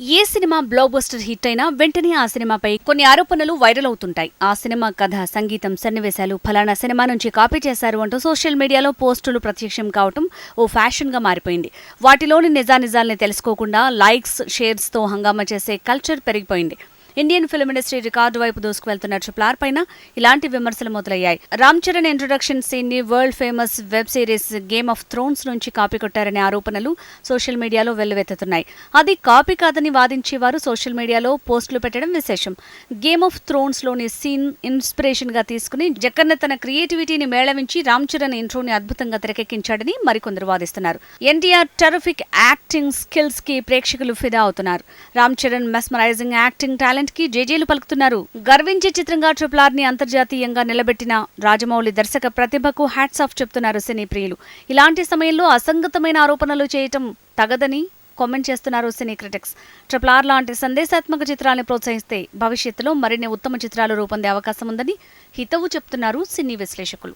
ఏ cinema blockbuster hit అయినా వెంటనే ఆ సినిమాపై కొన్ని ఆరోపణలు వైరల్ అవుతుంటాయి. ఆ సినిమా కథ సంగీతం సన్నివేశాలు ఫలానా సినిమా నుంచి కాపీ చేశారు అంటూ సోషల్ మీడియాలో పోస్టులు ప్రత్యక్షం కావటం ఓ ఫ్యాషన్గా మారిపోయింది. వాటిలోని నిజానిజాల్ని తెలుసుకోకుండా లైక్స్ షేర్స్తో హంగామా చేసే కల్చర్ పెరిగిపోయింది. ఇండియన్ ఫిల్మ్ ఇండస్ట్రీ రికార్డు వైపు దూసుకువెళ్తున్న ట్రిపుల్ ఆర్ పైన ఇలాంటి విమర్శలు మొదలయ్యాయి. Ram Charan introduction సీన్ని world famous web series game of thrones నుంచి కాపీ కొట్టారనే ఆరోపణలు సోషల్ మీడియాలో వెల్లువెత్తుతున్నాయి. అది కాపీ కాదని వాదించేవారు సోషల్ మీడియాలో పోస్టులు పెట్టడం విశేషం. గేమ్ ఆఫ్ థ్రోన్స్లోని సీన్ ఇన్స్పిరేషన్గా తీసుకుని జక్కన్న తన క్రియేటివిటీని మేళవించి రామ్ చరణ్ ఇంట్రోని అద్భుతంగా తెరకెక్కించాడని మరికొందరు వాదిస్తున్నారు. ఎన్టీఆర్ టెరఫిక్ యాక్టింగ్ స్కిల్స్కి ప్రేక్షకులు ఫిదా అవుతున్నారు. Ram Charan mesmerising acting talent కి జేజేలు పలుకుతున్నారు. గర్వించే చిత్రంగా ట్రిపుల్ ఆర్ని అంతర్జాతీయంగా నిలబెట్టిన రాజమౌళి దర్శక ప్రతిభకు హ్యాట్స్ ఆఫ్ చెప్తున్నారు సినీ ప్రియులు. ఇలాంటి సమయంలో అసంగతమైన ఆరోపణలు చేయటం తగదని కామెంట్ చేస్తున్నారు సినీ క్రిటిక్స్ ట్రిపుల్ ఆర్ లాంటి సందేశాత్మక చిత్రాలను ప్రోత్సహిస్తే భవిష్యత్తులో మరిన్ని ఉత్తమ చిత్రాలు రూపొందే అవకాశం ఉందని హితవు చెప్తున్నారు సినీ విశ్లేషకులు.